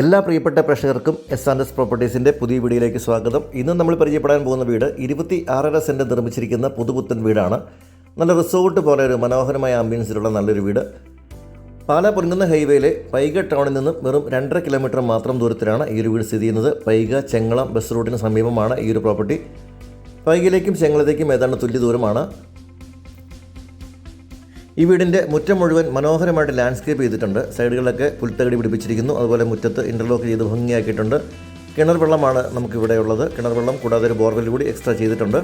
എല്ലാ പ്രിയപ്പെട്ട പ്രേക്ഷകർക്കും എസ് ആൻഡ് എസ് പ്രോപ്പർട്ടീസിന്റെ പുതിയ വീഡിയോയിലേക്ക് സ്വാഗതം. ഇന്ന് നമ്മൾ പരിചയപ്പെടാൻ പോകുന്ന വീട് ഇരുപത്തി ആറര സെന്റ് നിർമ്മിച്ചിരിക്കുന്ന പുതുപുത്തൻ വീടാണ്. നല്ല റിസോർട്ട് പോലെ ഒരു മനോഹരമായ ആംബിയൻസിലുള്ള നല്ലൊരു വീട്. പാല പൊൻകുന്ന ഹൈവേയിലെ പൈക ടൗണിൽ നിന്നും വെറും രണ്ടര കിലോമീറ്റർ മാത്രം ദൂരത്തിലാണ് ഈ ഒരു വീട് സ്ഥിതി ചെയ്യുന്നത്. പൈക ചെങ്ങളം ബസ് റൂട്ടിന് സമീപമാണ് ഈ ഒരു പ്രോപ്പർട്ടി. പൈകയിലേക്കും ചെങ്ങളത്തേക്കും ഏതാണ്ട് തുല്യ ദൂരമാണ്. ഈ വീടിന്റെ മുറ്റം മുഴുവൻ മനോഹരമായിട്ട് ലാൻഡ്സ്കേപ്പ് ചെയ്തിട്ടുണ്ട്. സൈഡുകളിലൊക്കെ പുൽത്തകടി പിടിപ്പിച്ചിരിക്കുന്നു. അതുപോലെ മുറ്റത്ത് ഇന്റർലോക്ക് ചെയ്ത് ഭംഗിയാക്കിയിട്ടുണ്ട്. കിണർ വെള്ളമാണ് നമുക്കിവിടെ ഉള്ളത്. കിണർ വെള്ളം കൂടാതെ ഒരു ബോർവെൽ കൂടി എക്സ്ട്രാ ചെയ്തിട്ടുണ്ട്.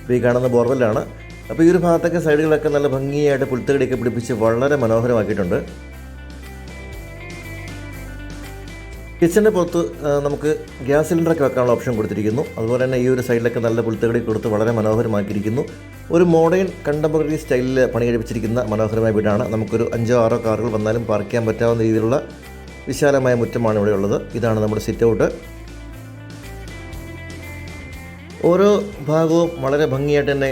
ഇപ്പോൾ ഈ കാണുന്ന ബോർവെല്ലാണ് അപ്പോൾ ഈ ഒരു ഭാഗത്തൊക്കെ സൈഡുകളൊക്കെ നല്ല ഭംഗിയായിട്ട് പുൽത്തകടിയൊക്കെ പിടിപ്പിച്ച് വളരെ മനോഹരമാക്കിയിട്ടുണ്ട്. കിച്ചന്റെ പുറത്ത് നമുക്ക് ഗ്യാസ് സിലിണ്ടറൊക്കെ വെക്കാനുള്ള ഓപ്ഷൻ കൊടുത്തിരിക്കുന്നു. അതുപോലെ തന്നെ ഈ ഒരു സൈഡിലൊക്കെ നല്ല പുൽത്തകടി കൊടുത്ത് വളരെ മനോഹരമാക്കിയിരിക്കുന്നു. ഒരു മോഡേൺ കണ്ടംപററി സ്റ്റൈലിൽ പണി കഴിപ്പിച്ചിരിക്കുന്ന മനോഹരമായ വീടാണ്. നമുക്കൊരു അഞ്ചോ ആറോ കാറുകൾ വന്നാലും പാർക്ക് ചെയ്യാൻ പറ്റാവുന്ന രീതിയിലുള്ള വിശാലമായ മുറ്റമാണ് ഇവിടെ ഉള്ളത്. ഇതാണ് നമ്മുടെ സിറ്റ് ഔട്ട് ഓരോ ഭാഗവും വളരെ ഭംഗിയായിട്ട് തന്നെ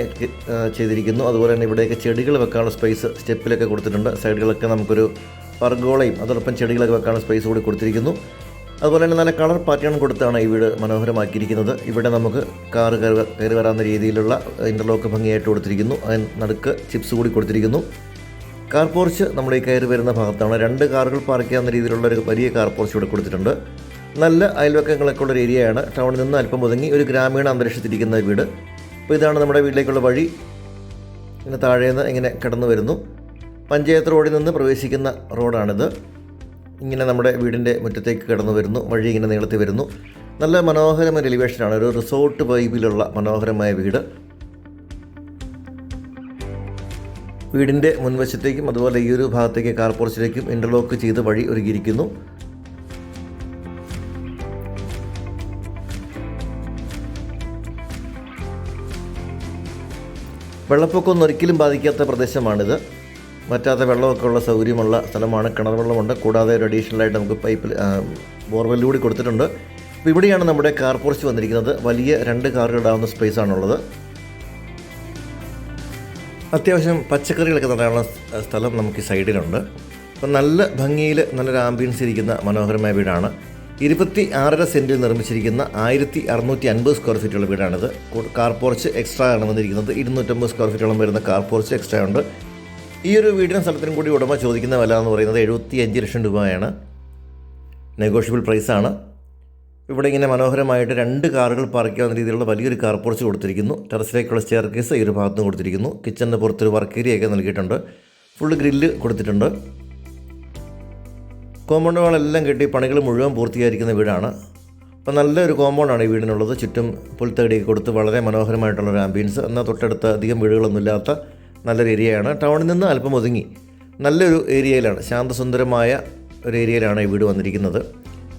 ചെയ്തിരിക്കുന്നു. അതുപോലെ തന്നെ ഇവിടെയൊക്കെ ചെടികൾ വെക്കാനുള്ള സ്പേസ് സ്റ്റെപ്പിലൊക്കെ കൊടുത്തിട്ടുണ്ട്. സൈഡുകളൊക്കെ നമുക്കൊരു പർഗോളയും അതോടൊപ്പം ചെടികളൊക്കെ വെക്കാനുള്ള സ്പേസ് കൂടി കൊടുത്തിരിക്കുന്നു. അതുപോലെ തന്നെ നല്ല കളർ പാറ്റേൺ കൊടുത്താണ് ഈ വീട് മനോഹരമാക്കിയിരിക്കുന്നത്. ഇവിടെ നമുക്ക് കാർ കയറി കയറി വരാവുന്ന രീതിയിലുള്ള ഇന്റർലോക്ക് ഭംഗിയായിട്ട് കൊടുത്തിരിക്കുന്നു. അതിന് നടുക്ക് ചിപ്സ് കൂടി കൊടുത്തിരിക്കുന്നു. കാർ പോർച്ച് നമ്മൾ ഈ കയറി വരുന്ന ഭാഗത്താണ്. രണ്ട് കാറുകൾ പാർക്ക് ചെയ്യാവുന്ന രീതിയിലുള്ള ഒരു വലിയ കാർ പോർച്ച് ഇവിടെ കൊടുത്തിട്ടുണ്ട്. നല്ല അയൽവക്കങ്ങളൊക്കെ ഉള്ള ഒരു ഏരിയയാണ് ടൗണിൽ നിന്ന് അല്പം ഒതുങ്ങി ഒരു ഗ്രാമീണ അന്തരീക്ഷത്തിരിക്കുന്ന വീട്. അപ്പോൾ ഇതാണ് നമ്മുടെ വീട്ടിലേക്കുള്ള വഴി. ഇങ്ങനെ താഴേന്ന് ഇങ്ങനെ കടന്നു വരുന്നു. പഞ്ചായത്ത് റോഡിൽ നിന്ന് പ്രവേശിക്കുന്ന റോഡാണിത് ഇങ്ങനെ നമ്മുടെ വീടിന്റെ മുറ്റത്തേക്ക് കടന്നു വരുന്നു വഴി ഇങ്ങനെ നീളത്തിൽ വരുന്നു. നല്ല മനോഹരമായ എലിവേഷനാണ് ഒരു റിസോർട്ട് വൈബിലുള്ള മനോഹരമായ വീട്. വീടിന്റെ മുൻവശത്തേക്കും അതുപോലെ ഈ ഒരു ഭാഗത്തേക്ക് കാർ പോർച്ചിലേക്കും ഇന്റർലോക്ക് ചെയ്ത് വഴി ഒരുക്കിയിരിക്കുന്നു. വെള്ളപ്പൊക്കമൊന്നും ഒരിക്കലും ബാധിക്കാത്ത പ്രദേശമാണിത്. മറ്റാത്ത വെള്ളമൊക്കെ ഉള്ള സൗകര്യമുള്ള സ്ഥലമാണ്. കിണർ വെള്ളമുണ്ട്. കൂടാതെ ഒരു അഡീഷണലായിട്ട് നമുക്ക് പൈപ്പിൽ ബോർവെല്ല് കൂടി കൊടുത്തിട്ടുണ്ട്. അപ്പോൾ ഇവിടെയാണ് നമ്മുടെ കാർ പോർച്ച് വന്നിരിക്കുന്നത്. വലിയ രണ്ട് കാറുകൾ ഇടാവുന്ന സ്പേസ് ആണുള്ളത്. അത്യാവശ്യം പച്ചക്കറികളൊക്കെ നടാനുള്ള സ്ഥലം നമുക്ക് ഈ സൈഡിലുണ്ട്. അപ്പം നല്ല ഭംഗിയിൽ നല്ലൊരു ആംബിയൻസ് ഇരിക്കുന്ന മനോഹരമായ വീടാണ്. ഇരുപത്തി ആറര സെന്റിൽ നിർമ്മിച്ചിരിക്കുന്ന ആയിരത്തി അറുന്നൂറ്റി അൻപത് സ്ക്വയർ ഫീറ്റുള്ള വീടാണിത് കാർ പോർച്ച് എക്സ്ട്രാ ആണ് വന്നിരിക്കുന്നത്. ഇരുന്നൂറ്റമ്പത് സ്ക്വയർ ഫീറ്റോളം വരുന്ന കാർ പോർച്ച് എക്സ്ട്രാ ഉണ്ട്. ഈ ഒരു വീടിനും സ്ഥലത്തിനും കൂടി ഉടമ ചോദിക്കുന്ന വില എന്ന് പറയുന്നത് എഴുപത്തി അഞ്ച് ലക്ഷം രൂപയാണ്. നെഗോഷ്യബിൾ പ്രൈസാണ് ഇവിടെ ഇങ്ങനെ മനോഹരമായിട്ട് രണ്ട് കാറുകൾ പാർക്ക് ചെയ്യാവുന്ന രീതിയിലുള്ള വലിയൊരു കാർ പോർച്ച് കൊടുത്തിരിക്കുന്നു. ടെറസിലേക്കുള്ള സ്റ്റെയർ കേസ് ഈ ഒരു ഭാഗത്തുനിന്ന് കൊടുത്തിരിക്കുന്നു. കിച്ചണിന്റെ പുറത്തൊരു വർക്ക് ഏരിയയൊക്കെ നൽകിയിട്ടുണ്ട്. ഫുള്ള് ഗ്രില്ല് കൊടുത്തിട്ടുണ്ട്. കോമ്പൗണ്ട് വാളെല്ലാം കെട്ടി പണികൾ മുഴുവൻ പൂർത്തീകരിക്കുന്ന വീടാണ്. അപ്പോൾ നല്ലൊരു കോമ്പൗണ്ടാണ് ഈ വീടിനുള്ളത്. ചുറ്റും പുൽത്തടി കൊടുത്ത് വളരെ മനോഹരമായിട്ടുള്ള ഒരു ആംബിയൻസ് എന്നാൽ തൊട്ടടുത്ത് അധികം വീടുകളൊന്നുമില്ലാത്ത നല്ലൊരു ഏരിയയാണ്. ടൗണിൽ നിന്ന് അല്പം ഒതുങ്ങി. നല്ലൊരു ഏരിയയിലാണ്. ശാന്തസുന്ദരമായ ഒരു ഏരിയയിലാണ് ഈ വീട് വന്നിരിക്കുന്നത്.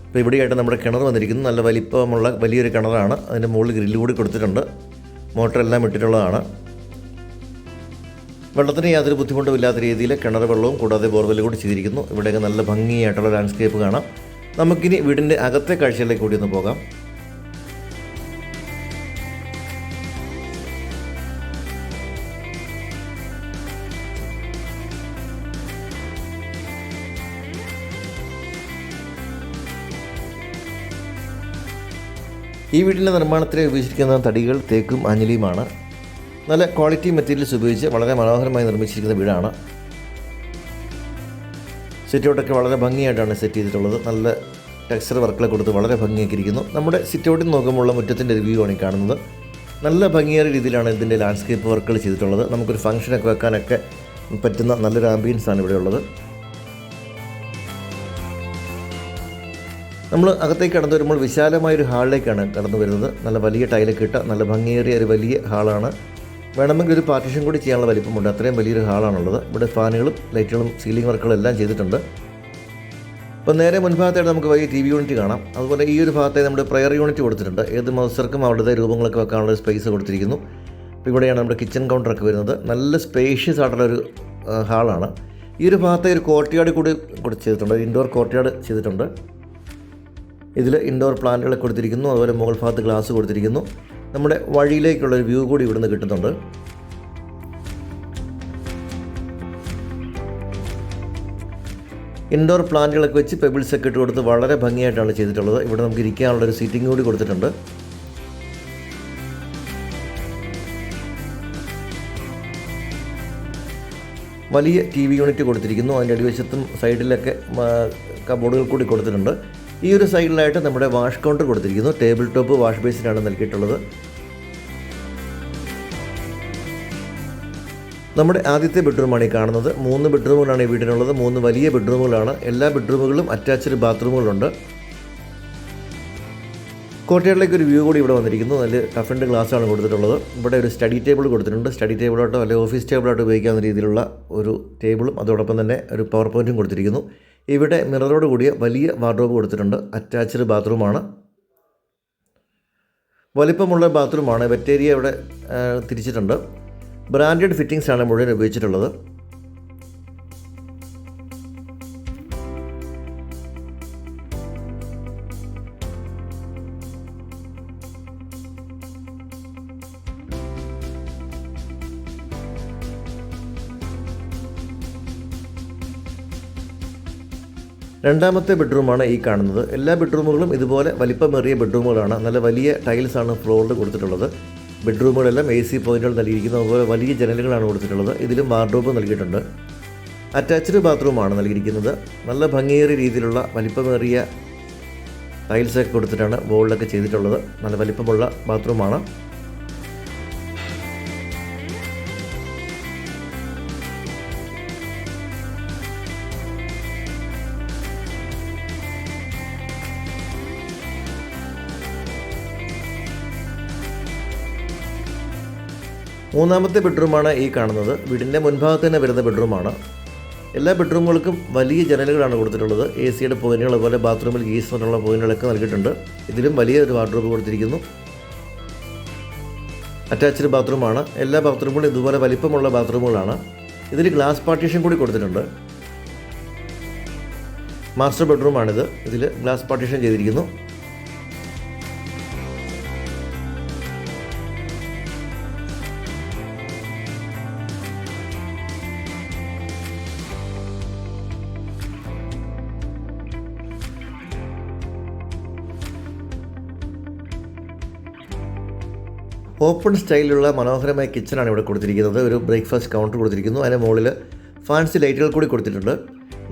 ഇപ്പോൾ ഇവിടെയായിട്ട് നമ്മുടെ കിണർ വന്നിരിക്കുന്നു. നല്ല വലിപ്പമുള്ള വലിയൊരു കിണറാണ്. അതിന്റെ മുകളിൽ ഗ്രില്ല് കൂടി കൊടുത്തിട്ടുണ്ട്. മോട്ടറെല്ലാം ഇട്ടിട്ടുള്ളതാണ്. വെള്ളത്തിന് യാതൊരു ബുദ്ധിമുട്ടും ഇല്ലാത്ത രീതിയിൽ കിണർ വെള്ളവും കൂടാതെ ബോർവെല്ലും കൂടി ചെയ്തിരിക്കുന്നു. ഇവിടെയൊക്കെ നല്ല ഭംഗിയായിട്ടുള്ള ലാൻഡ്സ്കേപ്പ് കാണാം. നമുക്കിനി വീടിന്റെ അകത്തെ കാഴ്ചകളിലേക്ക് കൂടി ഒന്ന് പോകാം. ഈ വീടിന്റെ നിർമ്മാണത്തിൽ ഉപയോഗിച്ചിരിക്കുന്ന തടികൾ തേക്കും ആഞ്ഞിലിയുമാണ്. നല്ല ക്വാളിറ്റി മെറ്റീരിയൽസ് ഉപയോഗിച്ച് വളരെ മനോഹരമായി നിർമ്മിച്ചിരിക്കുന്ന വീടാണ്. സിറ്റൗട്ടൊക്കെ വളരെ ഭംഗിയായിട്ടാണ് സെറ്റ് ചെയ്തിട്ടുള്ളത്. നല്ല ടെക്സ്ചർ വർക്കുകൾ കൊടുത്ത് വളരെ ഭംഗിയാക്കിയിരിക്കുന്നു. നമ്മുടെ സിറ്റൗട്ടിൽ നോക്കുമ്പോൾ മുറ്റത്തിന്റെ റിവ്യൂ ആണ് ഈ കാണുന്നത്. നല്ല ഭംഗിയേറിയ രീതിയിലാണ് ഇതിന്റെ ലാൻഡ്സ്കേപ്പ് വർക്കുകൾ ചെയ്തിട്ടുള്ളത്. നമുക്കൊരു ഫംഗ്ഷനൊക്കെ വെക്കാനൊക്കെ പറ്റുന്ന നല്ലൊരു ആംബിയൻസാണ് ആണ് നമ്മൾ അകത്തേക്ക് കടന്നു വരുമ്പോൾ വിശാലമായ ഒരു ഹാളിലേക്കാണ് കടന്നു വരുന്നത്. നല്ല വലിയ ടൈലൊക്കെ ഇട്ട നല്ല ഭംഗിയേറിയ ഒരു വലിയ ഹാളാണ്. വേണമെങ്കിൽ ഒരു പാർട്ടീഷൻ കൂടി ചെയ്യാനുള്ള വലിപ്പമുണ്ട്. അത്രയും വലിയൊരു ഹാളാണുള്ളത്. ഇവിടെ ഫാനുകളും ലൈറ്റുകളും സീലിംഗ് വർക്കുകളും എല്ലാം ചെയ്തിട്ടുണ്ട്. അപ്പോൾ നേരെ മുൻഭാഗത്തായിട്ട് നമുക്ക് വലിയ ടി വി യൂണിറ്റ് കാണാം. അതുപോലെ ഈ ഒരു ഭാഗത്തെ നമ്മുടെ പ്രയർ യൂണിറ്റ് കൊടുത്തിട്ടുണ്ട്. ഏത് മത്സർക്കും അവിടുത്തെ രൂപങ്ങളൊക്കെ വെക്കാനുള്ള സ്പേസ് കൊടുത്തിരിക്കുന്നു. അപ്പോൾ ഇവിടെയാണ് നമ്മുടെ കിച്ചൺ കൗണ്ടറൊക്കെ വരുന്നത്. നല്ല സ്പേഷ്യസ് ആയിട്ടുള്ള ഒരു ഹാളാണ്. ഈ ഒരു ഭാഗത്തെ ഒരു കോർട്ട്യാർഡ് കൂടി കൂടി ചെയ്തിട്ടുണ്ട്. ഇൻഡോർ കോർട്ട് യാർഡ് ചെയ്തിട്ടുണ്ട്. ഇതിൽ ഇൻഡോർ പ്ലാന്റുകൾ കൊടുത്തിരിക്കുന്നു. അതുപോലെ മുകൾ ഭാഗത്ത് ഗ്ലാസ് കൊടുത്തിരിക്കുന്നു. നമ്മുടെ വഴിയിലേക്കുള്ള ഒരു വ്യൂ കൂടി ഇവിടുന്ന് കിട്ടുന്നുണ്ട്. ഇൻഡോർ പ്ലാന്റുകളൊക്കെ വെച്ച് പെബിൾസ് ഒക്കെ ഇട്ട് കൊടുത്ത് വളരെ ഭംഗിയായിട്ടാണ് ചെയ്തിട്ടുള്ളത്. ഇവിടെ നമുക്ക് ഇരിക്കാനുള്ള ഒരു സീറ്റിംഗ് കൂടി കൊടുത്തിട്ടുണ്ട്. വലിയ ടി വി യൂണിറ്റ് കൊടുത്തിരിക്കുന്നു. അതിന്റെ അടിവശത്തും സൈഡിലൊക്കെ കബോർഡുകൾ കൂടി കൊടുത്തിട്ടുണ്ട്. ഈ ഒരു സൈഡിലായിട്ട് നമ്മുടെ വാഷ് കൗണ്ടർ കൊടുത്തിരിക്കുന്നു. ടേബിൾ ടോപ്പ് വാഷ് ബേസിനാണ് നൽകിയിട്ടുള്ളത്. നമ്മുടെ ആദ്യത്തെ ബെഡ്റൂമാണ് ഈ കാണുന്നത്. മൂന്ന് ബെഡ്റൂമുകളാണ് ഈ വീടിനുള്ളത്. മൂന്ന് വലിയ ബെഡ്റൂമുകളാണ്. എല്ലാ ബെഡ്റൂമുകളും അറ്റാച്ച്ഡ് ബാത്റൂമുകളുണ്ട്. കോട്ടയാടിലേക്ക് ഒരു വ്യൂ കൂടി ഇവിടെ വന്നിരിക്കുന്നു. നല്ല ടഫ് ആൻഡ് ഗ്ലാസ് ആണ് കൊടുത്തിട്ടുള്ളത്. ഇവിടെ ഒരു സ്റ്റഡി ടേബിൾ കൊടുത്തിട്ടുണ്ട്. സ്റ്റഡി ടേബിളായിട്ടോ അല്ലെങ്കിൽ ഓഫീസ് ടേബിളായിട്ടോ ഉപയോഗിക്കാവുന്ന രീതിയിലുള്ള ഒരു ടേബിളും അതോടൊപ്പം തന്നെ ഒരു പവർ പോയിന്റും കൊടുത്തിരിക്കുന്നു. ഇവിടെ മിററോട് കൂടിയ വലിയ വാർഡ്രോബ് കൊടുത്തിട്ടുണ്ട്. അറ്റാച്ച്ഡ് ബാത്റൂമാണ്. വലിപ്പമുള്ള ബാത്റൂമാണ്. വെറ്റേരിയ ഇവിടെ തിരിച്ചിട്ടുണ്ട്. ബ്രാൻഡഡ് ഫിറ്റിംഗ്സാണ് മുഴുവൻ ഉപയോഗിച്ചിട്ടുള്ളത്. രണ്ടാമത്തെ ബെഡ്റൂമാണ് ഈ കാണുന്നത്. എല്ലാ ബെഡ്റൂമുകളും ഇതുപോലെ വലിപ്പമേറിയ ബെഡ്റൂമുകളാണ്. നല്ല വലിയ ടൈൽസാണ് ഫ്ലോറിൽ കൊടുത്തിട്ടുള്ളത്. ബെഡ്റൂമുകളെല്ലാം എ സി പോയിന്റുകൾ നൽകിയിരിക്കുന്നു. അതുപോലെ വലിയ ജനലുകളാണ് കൊടുത്തിട്ടുള്ളത്. ഇതിലും വാർഡ്രോബ് നൽകിയിട്ടുണ്ട്. അറ്റാച്ച്ഡ് ബാത്റൂമാണ് നൽകിയിരിക്കുന്നത്. നല്ല ഭംഗിയേറിയ രീതിയിലുള്ള വലിപ്പമേറിയ ടൈൽസൊക്കെ കൊടുത്തിട്ടാണ് വോളിലൊക്കെ ചെയ്തിട്ടുള്ളത്. നല്ല വലിപ്പമുള്ള ബാത്റൂമാണ്. മൂന്നാമത്തെ ബെഡ്റൂമാണ് ഈ കാണുന്നത്. വീടിന്റെ മുൻഭാഗത്ത് തന്നെ വരുന്ന ബെഡ്റൂമാണ്. എല്ലാ ബെഡ്റൂമുകൾക്കും വലിയ ജനലുകളാണ് കൊടുത്തിട്ടുള്ളത്. എ സിയുടെ പോയിന്റുകൾ അതുപോലെ ബാത്റൂമിൽ ഗീസറിനുള്ള പോയിന്റുകളൊക്കെ നൽകിയിട്ടുണ്ട്. ഇതിലും വലിയ ഒരു വാർഡ്രോബ് കൊടുത്തിരിക്കുന്നു. അറ്റാച്ച്ഡ് ബാത്റൂമാണ്. എല്ലാ ബാത്റൂമുകളും ഇതുപോലെ വലിപ്പമുള്ള ബാത്റൂമുകളാണ്. ഇതിൽ ഗ്ലാസ് പാർട്ടീഷൻ കൂടി കൊടുത്തിട്ടുണ്ട്. മാസ്റ്റർ ബെഡ്റൂമാണിത്. ഇതിൽ ഗ്ലാസ് പാർട്ടീഷൻ ചെയ്തിരിക്കുന്നു. ഓപ്പൺ സ്റ്റൈലിലുള്ള മനോഹരമായ കിച്ചണാണ് ഇവിടെ കൊടുത്തിരിക്കുന്നത്. ഒരു ബ്രേക്ക്ഫാസ്റ്റ് കൗണ്ടർ കൊടുത്തിരിക്കുന്നു. അതിന് മുകളിൽ ഫാൻസി ലൈറ്റുകൾ കൂടി കൊടുത്തിട്ടുണ്ട്.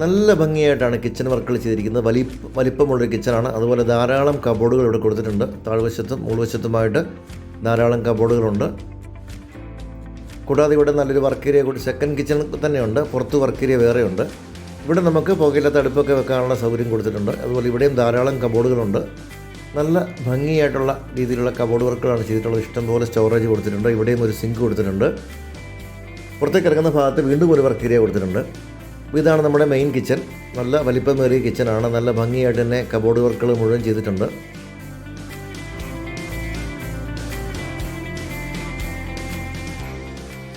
നല്ല ഭംഗിയായിട്ടാണ് കിച്ചൺ വർക്കുകൾ ചെയ്തിരിക്കുന്നത്. വലി വലിപ്പമുള്ളൊരു കിച്ചണാണ്. അതുപോലെ ധാരാളം കബോർഡുകൾ ഇവിടെ കൊടുത്തിട്ടുണ്ട്. താഴ്വശത്തും മുൾവശത്തുമായിട്ട് ധാരാളം കബോർഡുകളുണ്ട്. കൂടാതെ ഇവിടെ നല്ലൊരു വർക്ക് ഏരിയ കൂടി സെക്കൻഡ് കിച്ചൺ തന്നെയുണ്ട്. പുറത്ത് വർക്ക് ഏരിയ വേറെയുണ്ട്. ഇവിടെ നമുക്ക് പുകയില്ലാത്ത അടുപ്പൊക്കെ വെക്കാനുള്ള സൗകര്യം കൊടുത്തിട്ടുണ്ട്. അതുപോലെ ഇവിടെയും ധാരാളം കബോർഡുകളുണ്ട്. നല്ല ഭംഗിയായിട്ടുള്ള രീതിയിലുള്ള കബോർഡ് വർക്കുകളാണ് ചെയ്തിട്ടുള്ളത്. ഇഷ്ടംപോലെ സ്റ്റോറേജ് കൊടുത്തിട്ടുണ്ട്. ഇവിടെയും ഒരു സിങ്ക് കൊടുത്തിട്ടുണ്ട്. പുറത്തേക്ക് ഇറങ്ങുന്ന ഭാഗത്ത് വീണ്ടും ഒരു വർക്ക് ഏരിയ കൊടുത്തിട്ടുണ്ട്. ഇതാണ് നമ്മുടെ മെയിൻ കിച്ചൺ നല്ല വലിപ്പമേറിയ കിച്ചനാണ് നല്ല ഭംഗിയായിട്ട് തന്നെ കബോർഡ് വർക്കുകൾ മുഴുവൻ ചെയ്തിട്ടുണ്ട്.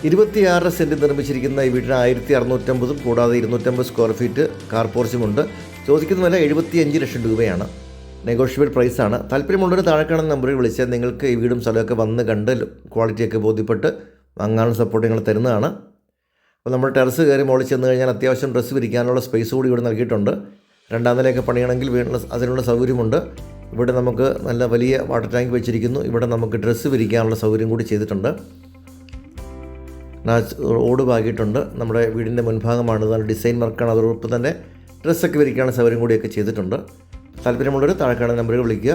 ഇരുപത്തിയാറ് സെന്റ് നിർമ്മിച്ചിരിക്കുന്ന ഈ വീടിന് ആയിരത്തി അറുന്നൂറ്റമ്പതും കൂടാതെ ഇരുന്നൂറ്റമ്പത് സ്ക്വയർ ഫീറ്റ് കാർ പോർച്ചുമുണ്ട് ചോദിക്കുന്ന വില എഴുപത്തിയഞ്ച് ലക്ഷം രൂപയാണ്. നെഗോഷ്യബിൾ പ്രൈസാണ് താല്പര്യമുള്ളൊരു താഴെ കാണുന്ന നമ്പറിൽ വിളിച്ചാൽ നിങ്ങൾക്ക് ഈ വീടും സ്ഥലമൊക്കെ വന്ന് കണ്ട് ക്വാളിറ്റിയൊക്കെ ബോധ്യപ്പെട്ട് വാങ്ങാനുള്ള സപ്പോർട്ട് നിങ്ങൾ തരുന്നതാണ്. അപ്പോൾ നമ്മൾ ടെറസ് കയറി മുകളിൽ ചെന്ന് കഴിഞ്ഞാൽ അത്യാവശ്യം ഡ്രസ്സ് വിരിക്കാനുള്ള സ്പേസ് കൂടി ഇവിടെ നൽകിയിട്ടുണ്ട്. രണ്ടാം നിലയൊക്കെ പണിയണമെങ്കിൽ വീടിന് അതിനുള്ള സൗകര്യമുണ്ട്. ഇവിടെ നമുക്ക് നല്ല വലിയ വാട്ടർ ടാങ്ക് വെച്ചിരിക്കുന്നു. ഇവിടെ നമുക്ക് ഡ്രസ്സ് വിരിക്കാനുള്ള സൗകര്യം കൂടി ചെയ്തിട്ടുണ്ട്. ഓട് പാകിയിട്ടുണ്ട്. നമ്മുടെ വീടിന്റെ മുൻഭാഗമാണ്. നല്ല ഡിസൈൻ വർക്കാണ് അതോടൊപ്പം തന്നെ ഡ്രസ്സൊക്കെ വിരിക്കാനുള്ള സൗകര്യം കൂടിയൊക്കെ ചെയ്തിട്ടുണ്ട്. താല്പര്യമുള്ളവർ താഴെ കാണുന്ന നമ്പറിൽ വിളിക്കുക.